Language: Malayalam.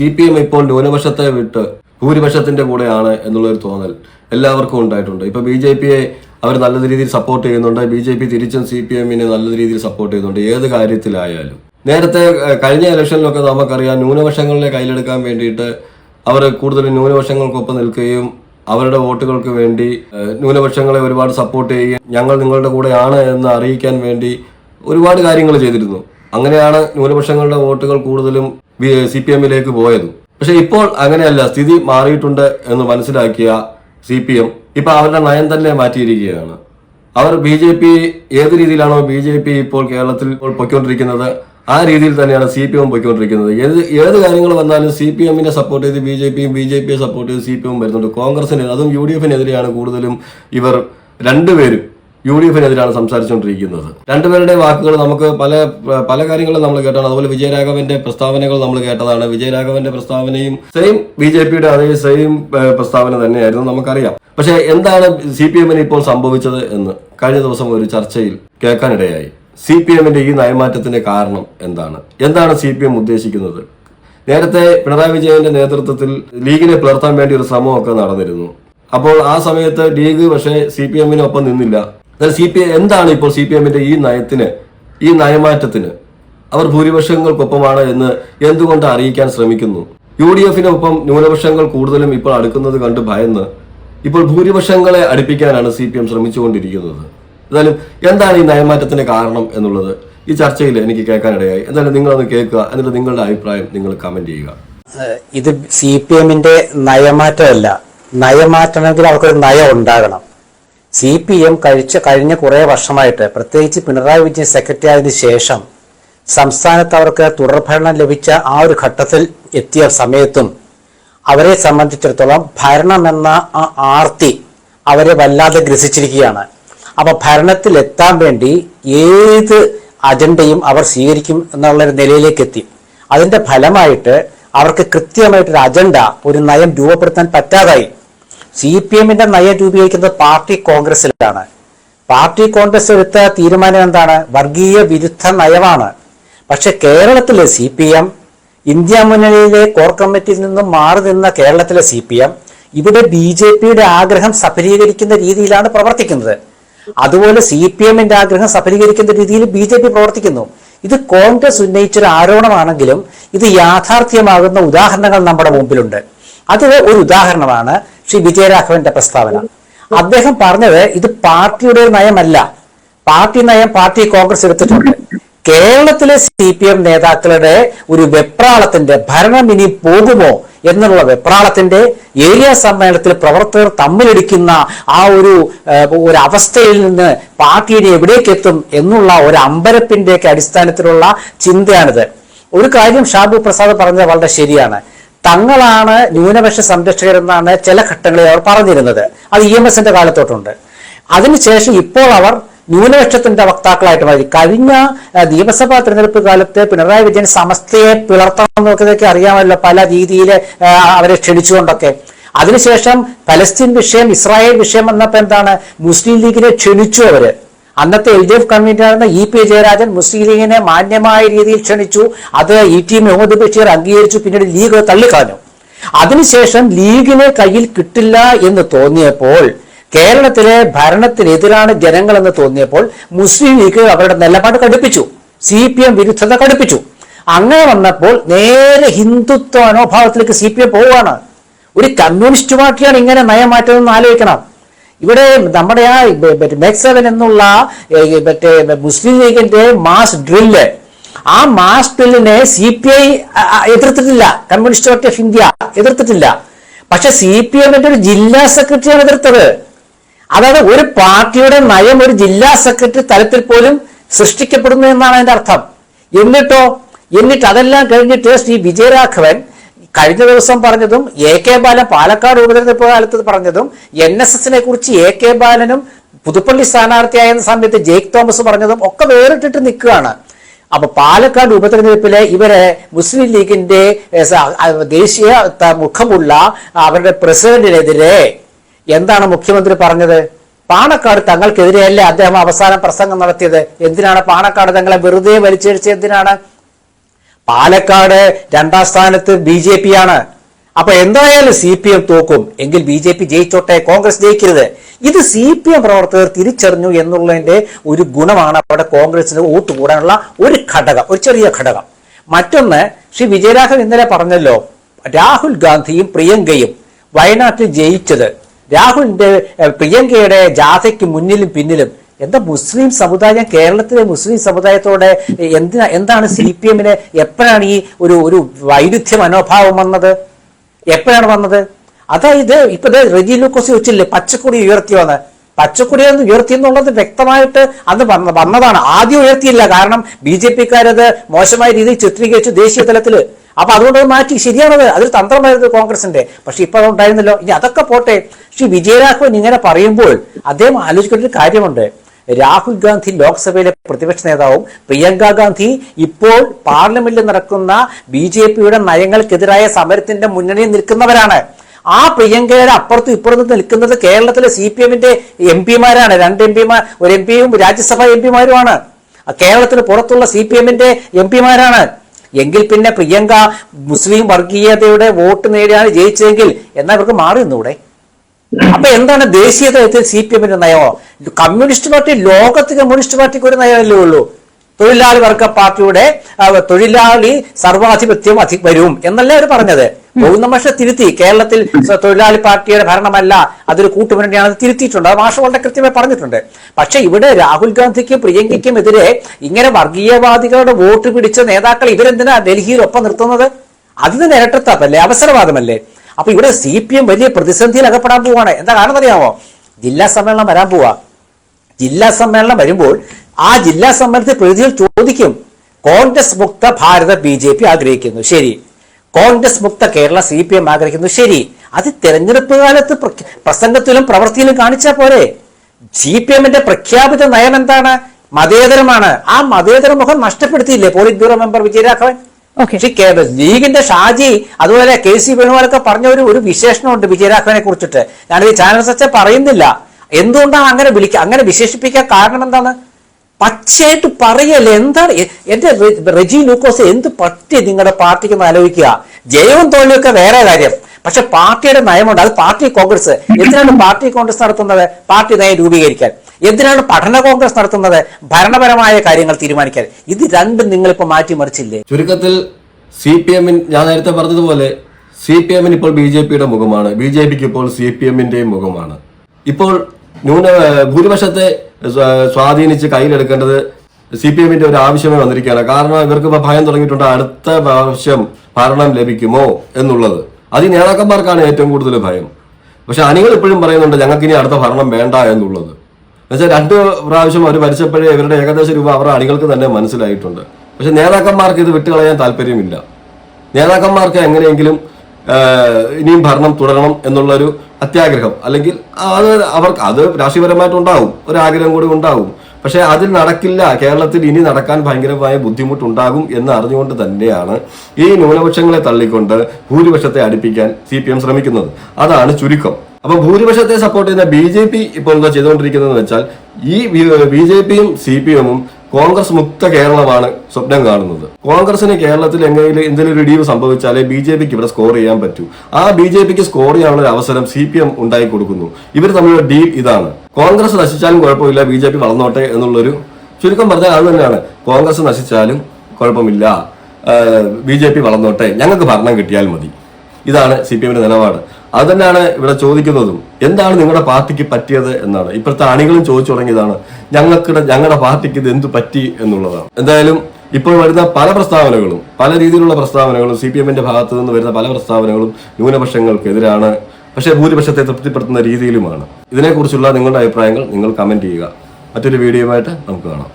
സി പി എം ഇപ്പോൾ ന്യൂനപക്ഷത്തെ വിട്ട് ഭൂരിപക്ഷത്തിന്റെ കൂടെയാണ് എന്നുള്ളൊരു തോന്നൽ എല്ലാവർക്കും ഉണ്ടായിട്ടുണ്ട്. ഇപ്പൊ ബി ജെ പിയെ അവർ നല്ല രീതിയിൽ സപ്പോർട്ട് ചെയ്യുന്നുണ്ട്. ബി ജെ പി തിരിച്ചും സി പി എമ്മിനെ നല്ല രീതിയിൽ സപ്പോർട്ട് ചെയ്യുന്നുണ്ട്. ഏത് കാര്യത്തിലായാലും. നേരത്തെ കഴിഞ്ഞ ഇലക്ഷനിലൊക്കെ നമുക്കറിയാം ന്യൂനപക്ഷങ്ങളെ കയ്യിലെടുക്കാൻ വേണ്ടിയിട്ട് അവർ കൂടുതൽ ന്യൂനപക്ഷങ്ങൾക്കൊപ്പം നിൽക്കുകയും അവരുടെ വോട്ടുകൾക്ക് വേണ്ടി ന്യൂനപക്ഷങ്ങളെ ഒരുപാട് സപ്പോർട്ട് ചെയ്യുകയും ഞങ്ങൾ നിങ്ങളുടെ കൂടെയാണ് എന്ന് അറിയിക്കാൻ വേണ്ടി ഒരുപാട് കാര്യങ്ങൾ ചെയ്തിരുന്നു. അങ്ങനെയാണ് ന്യൂനപക്ഷങ്ങളുടെ വോട്ടുകൾ കൂടുതലും സി പി എമ്മിലേക്ക് പോയത്. പക്ഷെ ഇപ്പോൾ അങ്ങനെയല്ല സ്ഥിതി മാറിയിട്ടുണ്ട് എന്ന് മനസ്സിലാക്കിയ സി പി എം ഇപ്പൊ അവരുടെ നയം തന്നെ മാറ്റിയിരിക്കുകയാണ്. അവർ ബി ജെ പി ഏത് രീതിയിലാണോ ബി ജെ പി ഇപ്പോൾ കേരളത്തിൽ പൊയ്ക്കൊണ്ടിരിക്കുന്നത് ആ രീതിയിൽ തന്നെയാണ് സി പി എം പൊയ്ക്കൊണ്ടിരിക്കുന്നത്. ഏത് ഏത് കാര്യങ്ങൾ വന്നാലും സി പി എമ്മിനെ സപ്പോർട്ട് ചെയ്ത് ബി ജെ പിയും ബി ജെ പിയെ സപ്പോർട്ട് ചെയ്ത് സി പി എം വരുന്നുണ്ട്. കോൺഗ്രസിന് അതും യു ഡി എഫിനെതിരെയാണ് കൂടുതലും ഇവർ രണ്ടുപേരും യു ഡി എഫിനെതിരാണ് സംസാരിച്ചുകൊണ്ടിരിക്കുന്നത്. രണ്ടുപേരുടെ വാക്കുകൾ നമുക്ക് പല പല കാര്യങ്ങളും നമ്മൾ കേട്ടാണ്. അതുപോലെ വിജയരാഘവന്റെ പ്രസ്താവനകൾ നമ്മൾ കേട്ടതാണ്. വിജയരാഘവന്റെ പ്രസ്താവനയും സെയിം ബി ജെ പിയുടെ അതേ സെയിം പ്രസ്താവന തന്നെയായിരുന്നു നമുക്കറിയാം. പക്ഷേ എന്താണ് സി പി എമ്മിന് ഇപ്പോൾ സംഭവിച്ചത് എന്ന് കഴിഞ്ഞ ദിവസം ഒരു ചർച്ചയിൽ കേൾക്കാനിടയായി. സി പി എമ്മിന്റെ ഈ നയമാറ്റത്തിന്റെ കാരണം എന്താണ്? എന്താണ് സി പി എം ഉദ്ദേശിക്കുന്നത്? നേരത്തെ പിണറായി വിജയന്റെ നേതൃത്വത്തിൽ ലീഗിനെ പുലർത്താൻ വേണ്ടി ഒരു ശ്രമമൊക്കെ നടന്നിരുന്നു. അപ്പോൾ ആ സമയത്ത് ലീഗ് പക്ഷേ സി പി എമ്മിനൊപ്പം നിന്നില്ല. എന്നാൽ സി പി ഐ എന്താണ് ഇപ്പോൾ സി പി എമ്മിന്റെ ഈ നയത്തിന് ഈ നയമാറ്റത്തിന്? അവർ ഭൂരിപക്ഷങ്ങൾക്കൊപ്പമാണ് എന്ന് എന്തുകൊണ്ട് അറിയിക്കാൻ ശ്രമിക്കുന്നു? യു ഡി എഫിനൊപ്പം ന്യൂനപക്ഷങ്ങൾ കൂടുതലും ഇപ്പോൾ അടുക്കുന്നത് കണ്ട് ഭയന്ന് ഇപ്പോൾ ഭൂരിപക്ഷങ്ങളെ അടുപ്പിക്കാനാണ് സി പി എം ശ്രമിച്ചുകൊണ്ടിരിക്കുന്നത്. എന്തായാലും എന്താണ് ഈ നയമാറ്റത്തിന്റെ കാരണം എന്നുള്ളത് ഈ ചർച്ചയിൽ എനിക്ക് കേൾക്കാനിടയായി. എന്തായാലും നിങ്ങളൊന്ന് കേൾക്കുക എന്നിട്ട് നിങ്ങളുടെ അഭിപ്രായം നിങ്ങൾ കമന്റ് ചെയ്യുക. ഇത് സി പി എമ്മിന്റെ നയമാറ്റമല്ല. നയമാറ്റണമെങ്കിൽ അവർക്കൊരു നയം ഉണ്ടാകണം. സി പി എം കഴിച്ച കഴിഞ്ഞ കുറേ വർഷമായിട്ട് പ്രത്യേകിച്ച് പിണറായി വിജയൻ സെക്രട്ടറി ആയതിനു ശേഷം സംസ്ഥാനത്ത് അവർക്ക് തുടർഭരണം ലഭിച്ച ആ ഒരു ഘട്ടത്തിൽ എത്തിയ സമയത്തും അവരെ സംബന്ധിച്ചിടത്തോളം ഭരണം എന്ന ആ ആർത്തി അവരെ വല്ലാതെ ഗ്രസിച്ചിരിക്കുകയാണ്. അപ്പൊ ഭരണത്തിൽ എത്താൻ വേണ്ടി ഏത് അജണ്ടയും അവർ സ്വീകരിക്കും എന്നുള്ള ഒരു നിലയിലേക്ക് എത്തി. അതിന്റെ ഫലമായിട്ട് അവർക്ക് കൃത്യമായിട്ടൊരു അജണ്ട ഒരു നയം രൂപപ്പെടുത്താൻ പറ്റാതായി. സി പി എമ്മിന്റെ നയം രൂപീകരിക്കുന്നത് പാർട്ടി കോൺഗ്രസിലാണ്. പാർട്ടി കോൺഗ്രസ് എടുത്ത തീരുമാനം എന്താണ്? വർഗീയ വിരുദ്ധ നയമാണ്. പക്ഷെ കേരളത്തിലെ സി പി എം ഇന്ത്യ മുന്നണിയിലെ കോർ കമ്മിറ്റിയിൽ നിന്നും മാറി നിന്ന കേരളത്തിലെ സി പി എം ഇവിടെ ബി ജെ പിയുടെ ആഗ്രഹം സഫലീകരിക്കുന്ന രീതിയിലാണ് പ്രവർത്തിക്കുന്നത്. അതുപോലെ സി പി എമ്മിന്റെ ആഗ്രഹം സഫലീകരിക്കുന്ന രീതിയിൽ ബി ജെ പി പ്രവർത്തിക്കുന്നു. ഇത് കോൺഗ്രസ് ഉന്നയിച്ചൊരു ആരോപണമാണെങ്കിലും ഇത് യാഥാർത്ഥ്യമാകുന്ന ഉദാഹരണങ്ങൾ നമ്മുടെ മുമ്പിലുണ്ട്. അത് ഒരു ഉദാഹരണമാണ് ശ്രീ വിജയരാഘവന്റെ പ്രസ്താവന. അദ്ദേഹം പറഞ്ഞത് ഇത് പാർട്ടിയുടെ നയമല്ല. പാർട്ടി നയം പാർട്ടി കോൺഗ്രസ് എടുത്തിട്ടുണ്ട്. കേരളത്തിലെ സി പി എം നേതാക്കളുടെ ഒരു വെപ്രാളത്തിന്റെ ഭരണം ഇനി പോകുമോ എന്നുള്ള വെപ്രാളത്തിന്റെ ഏരിയ സമ്മേളനത്തിൽ പ്രവർത്തകർ തമ്മിലടിക്കുന്ന ആ ഒരു ഒരു അവസ്ഥയിൽ നിന്ന് പാർട്ടിയുടെ എവിടേക്ക് എത്തും എന്നുള്ള ഒരു അമ്പരപ്പിന്റെ ഒക്കെ അടിസ്ഥാനത്തിലുള്ള ചിന്തയാണിത്. ഒരു കാര്യം ഷാബു പ്രസാദ് പറഞ്ഞത് വളരെ ശരിയാണ്. തങ്ങളാണ് ന്യൂനപക്ഷ സംരക്ഷകരെന്നാണ് ചില ഘട്ടങ്ങളിൽ അവർ പറഞ്ഞിരുന്നത്. അത് ഇ എം എസിന്റെ കാലത്തോട്ടുണ്ട്. അതിനുശേഷം ഇപ്പോൾ അവർ ന്യൂനപക്ഷത്തിന്റെ വക്താക്കളായിട്ട് മാറി കഴിഞ്ഞ നിയമസഭാ തെരഞ്ഞെടുപ്പ് കാലത്ത് പിണറായി വിജയൻ സമസ്തയെ പിളർത്തണം എന്നൊക്കെ അറിയാമല്ലോ പല രീതിയിൽ അവരെ ക്ഷണിച്ചുകൊണ്ടൊക്കെ. അതിനുശേഷം പലസ്തീൻ വിഷയം ഇസ്രായേൽ വിഷയം വന്നപ്പോ എന്താണ്? മുസ്ലിം ലീഗിനെ ക്ഷണിച്ചു അവർ. അന്നത്തെ എൽ ഡി എഫ് കൺവീനറായിരുന്ന ഇ പി ജയരാജൻ മുസ്ലിം ലീഗിനെ മാന്യമായ രീതിയിൽ ക്ഷണിച്ചു. അത് ഇ ടി മുഹമ്മദ് ബഷീർ അംഗീകരിച്ചു. പിന്നീട് ലീഗ് തള്ളിക്കളഞ്ഞു. അതിനുശേഷം ലീഗിനെ കയ്യിൽ കിട്ടില്ല എന്ന് തോന്നിയപ്പോൾ കേരളത്തിലെ ഭരണത്തിനെതിരാണ് ജനങ്ങളെന്ന് തോന്നിയപ്പോൾ മുസ്ലിം ലീഗ് അവരുടെ നിലപാട് കടുപ്പിച്ചു. സി പി എം വിരുദ്ധത കടുപ്പിച്ചു. അങ്ങനെ വന്നപ്പോൾ നേരെ ഹിന്ദുത്വ മനോഭാവത്തിലേക്ക് സി പി എം പോവുകയാണ്. ഒരു കമ്മ്യൂണിസ്റ്റ് പാർട്ടിയാണ് ഇങ്ങനെ നയമാറ്റമെന്ന് ആലോചിക്കണം. ഇവിടെ നമ്മുടെ ആ മെക് സെവൻ എന്നുള്ള മറ്റേ മുസ്ലിം ലീഗിന്റെ മാസ് ഡ്രില്ല്. ആ മാസ് ഡ്രില്ലിനെ സി പി ഐ എതിർത്തിട്ടില്ല. കമ്മ്യൂണിസ്റ്റ് പാർട്ടി ഓഫ് ഇന്ത്യ എതിർത്തിട്ടില്ല. പക്ഷെ സി പി എമ്മിന്റെ ഒരു ജില്ലാ സെക്രട്ടറിയാണ് എതിർത്തത്. അതായത് ഒരു പാർട്ടിയുടെ നയം ഒരു ജില്ലാ സെക്രട്ടറി തലത്തിൽ പോലും സൃഷ്ടിക്കപ്പെടുന്നു എന്നാണ് അതിന്റെ അർത്ഥം. എന്നിട്ടോ? എന്നിട്ട് അതെല്ലാം കഴിഞ്ഞിട്ട് ശ്രീ വിജയരാഘവൻ കഴിഞ്ഞ ദിവസം പറഞ്ഞതും എ കെ ബാലൻ പാലക്കാട് ഉപതെരഞ്ഞെടുപ്പ് കാലത്ത് പറഞ്ഞതും എൻ എസ് എസിനെ കുറിച്ച് എ കെ ബാലനും പുതുപ്പള്ളി സ്ഥാനാർത്ഥിയായ സമയത്ത് ജെയ്ക്ക് തോമസ് പറഞ്ഞതും ഒക്കെ വേറിട്ടിട്ട് നിൽക്കുകയാണ്. അപ്പൊ പാലക്കാട് ഉപതെരഞ്ഞെടുപ്പിലെ ഇവരെ മുസ്ലിം ലീഗിന്റെ ദേശീയ മുഖമുള്ള അവരുടെ പ്രസിഡന്റിനെതിരെ എന്താണ് മുഖ്യമന്ത്രി പറഞ്ഞത്? പാണക്കാട് തങ്ങൾക്കെതിരെയല്ലേ അദ്ദേഹം അവസാനം പ്രസംഗം നടത്തിയത്? എന്തിനാണ് പാണക്കാട് തങ്ങളെ വെറുതെ വലിച്ചഴിച്ച്? എന്തിനാണ്? പാലക്കാട് രണ്ടാം സ്ഥാനത്ത് ബി ജെ പി ആണ് അപ്പൊ എന്തായാലും സി പി എം തോക്കും എങ്കിൽ ബി ജെ പി ജയിച്ചോട്ടെ കോൺഗ്രസ് ജയിക്കരുത്. ഇത് സി പി എം പ്രവർത്തകർ തിരിച്ചറിഞ്ഞു എന്നുള്ളതിന്റെ ഒരു ഗുണമാണ് അവിടെ കോൺഗ്രസിന് വോട്ട് കൂടാനുള്ള ഒരു ഘടകം ഒരു ചെറിയ ഘടകം. മറ്റൊന്ന് ശ്രീ വിജയരാഘവൻ ഇന്നലെ പറഞ്ഞല്ലോ രാഹുൽ ഗാന്ധിയും പ്രിയങ്കയും വയനാട്ടിൽ ജയിച്ചത്. രാഹുലിന്റെ പ്രിയങ്കയുടെ ജാഥയ്ക്ക് മുന്നിലും പിന്നിലും എന്താ മുസ്ലിം സമുദായം കേരളത്തിലെ മുസ്ലിം സമുദായത്തോടെ എന്തിനാ എന്താണ് സി പി എമ്മിന് എപ്പോഴാണ് ഈ ഒരു ഒരു വൈരുദ്ധ്യ മനോഭാവം വന്നത്? എപ്പോഴാണ് വന്നത്? അതായത് ഇപ്പൊ റെജി ലൂക്കോസ് വെച്ചില്ലേ പച്ചക്കൊടി ഉയർത്തി വന്ന് പച്ചക്കൊടി ഒന്ന് ഉയർത്തി എന്നുള്ളത് വ്യക്തമായിട്ട് അത് വന്ന വന്നതാണ്. ആദ്യം ഉയർത്തിയില്ല കാരണം ബി ജെ പിക്കാരത് മോശമായ രീതിയിൽ ചിത്രീകരിച്ചു ദേശീയ തലത്തിൽ. അപ്പൊ അതുകൊണ്ട് മാറ്റി. ശരിയാണത്. അതൊരു തന്ത്രമായിരുന്നു കോൺഗ്രസിന്റെ. പക്ഷെ ഇപ്പൊ അതുണ്ടായിരുന്നല്ലോ. ഇനി അതൊക്കെ പോട്ടെ. ശ്രീ വിജയരാഘവൻ ഇങ്ങനെ പറയുമ്പോൾ അദ്ദേഹം ആലോചിക്കേണ്ട ഒരു കാര്യമുണ്ട്. രാഹുൽ ഗാന്ധി ലോക്സഭയിലെ പ്രതിപക്ഷ നേതാവും പ്രിയങ്ക ഗാന്ധി ഇപ്പോൾ പാർലമെന്റിൽ നടക്കുന്ന ബി ജെ പിയുടെ നയങ്ങൾക്കെതിരായ സമരത്തിന്റെ മുന്നണിയിൽ നിൽക്കുന്നവരാണ്. ആ പ്രിയങ്കയുടെ അപ്പുറത്തും ഇപ്പുറത്തും നിൽക്കുന്നത് കേരളത്തിലെ സി പി എമ്മിന്റെ എം പിമാരാണ്. രണ്ട് എം പിമാർ ഒരു എം പിയും രാജ്യസഭാ എം പിമാരുമാണ്. കേരളത്തിന് പുറത്തുള്ള സി പി എമ്മിന്റെ എം പിമാരാണ്. എങ്കിൽ പിന്നെ പ്രിയങ്ക മുസ്ലിം വർഗീയതയുടെ വോട്ട് നേടിയാണ് ജയിച്ചതെങ്കിൽ എന്നാൽ ഇവർക്ക് മാറി നിന്നൂടെ? അപ്പൊ എന്താണ് ദേശീയ തലത്തിൽ സി പി എമ്മിന്റെ നയമോ? കമ്മ്യൂണിസ്റ്റ് പാർട്ടി ലോകത്ത് കമ്മ്യൂണിസ്റ്റ് പാർട്ടിക്ക് ഒരു നയമല്ലേ ഉള്ളൂ. തൊഴിലാളി വർഗ പാർട്ടിയുടെ തൊഴിലാളി സർവാധിപത്യം അധി വരും എന്നല്ലേ അവർ പറഞ്ഞത്. ഗോവിന്ദ മാഷ തിരുത്തി. കേരളത്തിൽ തൊഴിലാളി പാർട്ടിയുടെ ഭരണമല്ല അതൊരു കൂട്ടുമുന്നണിയാണ് തിരുത്തിയിട്ടുണ്ട്. അത് മാഷ വളരെ കൃത്യമായി പറഞ്ഞിട്ടുണ്ട്. പക്ഷെ ഇവിടെ രാഹുൽ ഗാന്ധിക്കും പ്രിയങ്കയ്ക്കും എതിരെ ഇങ്ങനെ വർഗീയവാദികളുടെ വോട്ട് പിടിച്ച നേതാക്കൾ ഇവരെന്തിനാ ഡൽഹിയിൽ ഒപ്പം നിർത്തുന്നത്? അത് തന്നെ അവസരവാദമല്ലേ? അപ്പൊ ഇവിടെ സി പി എം വലിയ പ്രതിസന്ധിയിൽ അകപ്പെടാൻ പോവാണ്. എന്താ കാരണം അറിയാമോ? ജില്ലാ സമ്മേളനം വരാൻ പോവാ. ജില്ലാ സമ്മേളനം വരുമ്പോൾ ആ ജില്ലാ സമ്മേളനത്തിൽ പ്രതിനിധികൾ ചോദിക്കും കോൺഗ്രസ് മുക്ത ഭാരത ബി ജെ പി ആഗ്രഹിക്കുന്നു. ശരി. കോൺഗ്രസ് മുക്ത കേരള സി പി എം ആഗ്രഹിക്കുന്നു. ശരി. അത് തെരഞ്ഞെടുപ്പ് കാലത്ത് പ്ര- പ്രസംഗത്തിലും പ്രവൃത്തിയിലും കാണിച്ചാൽ പോരെ. സി പി എമ്മിന്റെ പ്രഖ്യാപിത നയം എന്താണ്? മതേതരമാണ്. ആ മതേതര മുഖം നഷ്ടപ്പെടുത്തിയില്ലേ? Polit bureau member Vijayaraghavan? ലീഗിന്റെ ഷാജി അതുപോലെ കെ സി വേണുഗോപാലൊക്കെ പറഞ്ഞ ഒരു ഒരു വിശേഷണമുണ്ട് വിജയരാഘവനെ കുറിച്ചിട്ട്. ഞാനിത് ചാനൽ സച്ച പറയുന്നില്ല. എന്തുകൊണ്ടാണ് അങ്ങനെ വിളിക്കുക അങ്ങനെ വിശേഷിപ്പിക്കാൻ കാരണം എന്താണ്? പച്ചയായിട്ട് പറയല്ലേ? എന്താണ് എന്റെ റെജി ലൂക്കോസ് എന്ത് പറ്റി നിങ്ങളുടെ പാർട്ടിക്ക് ഒന്ന് ആലോചിക്കുക? ജയവും തോൽവിയൊക്കെ വേറെ കാര്യം. പക്ഷെ പാർട്ടിയുടെ നയമുണ്ട്. അത് പാർട്ടി കോൺഗ്രസ്. എന്തിനാണ് പാർട്ടി കോൺഗ്രസ് നടത്തുന്നത്? പാർട്ടി നയം രൂപീകരിക്കാൻ. എന്തിനാണ് പഠന കോൺഗ്രസ് നടത്തുന്നത്? ഭരണപരമായ കാര്യങ്ങൾ തീരുമാനിക്കാൻ. ഇത് രണ്ടും നിങ്ങളിപ്പോ മാറ്റിമറിച്ചില്ലേ? ചുരുക്കത്തിൽ സി പി എമ്മിൻ ഞാൻ നേരത്തെ പറഞ്ഞതുപോലെ സി പി എമ്മിന് ഇപ്പോൾ ബി ജെ പിയുടെ മുഖമാണ്. ബി ജെ പിക്ക് ഇപ്പോൾ സി പി എമ്മിന്റെയും മുഖമാണ്. ഇപ്പോൾ ന്യൂന ഭൂരിപക്ഷത്തെ സ്വാധീനിച്ച് കയ്യിലെടുക്കേണ്ടത് സി പി എമ്മിന്റെ ഒരു ആവശ്യമേ വന്നിരിക്കുകയാണ്. കാരണം ഇവർക്ക് ഇപ്പൊ ഭയം തുടങ്ങിയിട്ടുണ്ട്. അടുത്ത പ്രാവശ്യം ഭരണം ലഭിക്കുമോ എന്നുള്ളത്. അത് നേതാക്കന്മാർക്കാണ് ഏറ്റവും കൂടുതൽ ഭയം. പക്ഷെ അണികൾ ഇപ്പോഴും പറയുന്നുണ്ട് ഞങ്ങൾക്ക് ഇനി അടുത്ത ഭരണം വേണ്ട എന്നുള്ളത്. എന്നുവെച്ചാൽ രണ്ട് പ്രാവശ്യം അവർ ഭരിച്ചപ്പോഴേ ഇവരുടെ ഏകദേശ രൂപ അവരുടെ അണികൾക്ക് തന്നെ മനസ്സിലായിട്ടുണ്ട്. പക്ഷെ നേതാക്കന്മാർക്ക് ഇത് വിട്ടുകളയാൻ താല്പര്യമില്ല. നേതാക്കന്മാർക്ക് എങ്ങനെയെങ്കിലും ഇനിയും ഭരണം തുടരണം എന്നുള്ളൊരു അത്യാഗ്രഹം. അല്ലെങ്കിൽ അത് അവർക്ക് അത് രാഷ്ട്രീയപരമായിട്ടുണ്ടാവും. ഒരാഗ്രഹം കൂടി ഉണ്ടാവും. പക്ഷെ അതിൽ നടക്കില്ല. കേരളത്തിൽ ഇനി നടക്കാൻ ഭയങ്കരമായ ബുദ്ധിമുട്ടുണ്ടാകും എന്ന് അറിഞ്ഞുകൊണ്ട് തന്നെയാണ് ഈ ന്യൂനപക്ഷങ്ങളെ തള്ളിക്കൊണ്ട് ഭൂരിപക്ഷത്തെ അടുപ്പിക്കാൻ സി ശ്രമിക്കുന്നത്. അതാണ് ചുരുക്കം. അപ്പൊ ഭൂരിപക്ഷത്തെ സപ്പോർട്ട് ചെയ്യുന്ന ബി ജെ പി ഇപ്പോൾ എന്താ ചെയ്തുകൊണ്ടിരിക്കുന്നതെന്ന് വെച്ചാൽ ഈ ബി ജെ പിയും സി പി എമ്മും കോൺഗ്രസ് മുക്ത കേരളമാണ് സ്വപ്നം കാണുന്നത്. കോൺഗ്രസിന് കേരളത്തിൽ എങ്ങനെയും എന്തെങ്കിലും ഒരു ഇടിവ് സംഭവിച്ചാലേ ബി ജെ പിക്ക് ഇവിടെ സ്കോർ ചെയ്യാൻ പറ്റൂ. ആ ബി ജെ പിക്ക് സ്കോർ ചെയ്യാനുള്ള ഒരു അവസരം സി പി എം ഉണ്ടാക്കി കൊടുക്കുന്നു. ഇവർ തമ്മിലുള്ള ഡീൽ ഇതാണ്. കോൺഗ്രസ് നശിച്ചാലും കുഴപ്പമില്ല ബി ജെ പി വളർന്നോട്ടെ എന്നുള്ളൊരു ചുരുക്കം പറഞ്ഞാൽ അത് തന്നെയാണ്. കോൺഗ്രസ് നശിച്ചാലും കുഴപ്പമില്ല ബി ജെ പി വളർന്നോട്ടെ ഞങ്ങൾക്ക് ഭരണം കിട്ടിയാൽ മതി. ഇതാണ് സി പി എമ്മിന്റെ നിലപാട്. അത് തന്നെയാണ് ഇവിടെ ചോദിക്കുന്നതും. എന്താണ് നിങ്ങളുടെ പാർട്ടിക്ക് പറ്റിയത് എന്നാണ്. ഇപ്പോഴത്തെ അണികളും ചോദിച്ചു തുടങ്ങിയതാണ്. ഞങ്ങൾക്ക് ഞങ്ങളുടെ പാർട്ടിക്ക് ഇത് എന്ത് പറ്റി എന്നുള്ളതാണ്. എന്തായാലും ഇപ്പോൾ വരുന്ന പല പ്രസ്താവനകളും പല രീതിയിലുള്ള പ്രസ്താവനകളും സി പി എമ്മിന്റെ ഭാഗത്തു നിന്ന് വരുന്ന പല പ്രസ്താവനകളും ന്യൂനപക്ഷങ്ങൾക്കെതിരാണ് പക്ഷേ ഭൂരിപക്ഷത്തെ തൃപ്തിപ്പെടുത്തുന്ന രീതിയിലുമാണ്. ഇതിനെക്കുറിച്ചുള്ള നിങ്ങളുടെ അഭിപ്രായങ്ങൾ നിങ്ങൾ കമന്റ് ചെയ്യുക. മറ്റൊരു വീഡിയോയുമായിട്ട് നമുക്ക് കാണാം.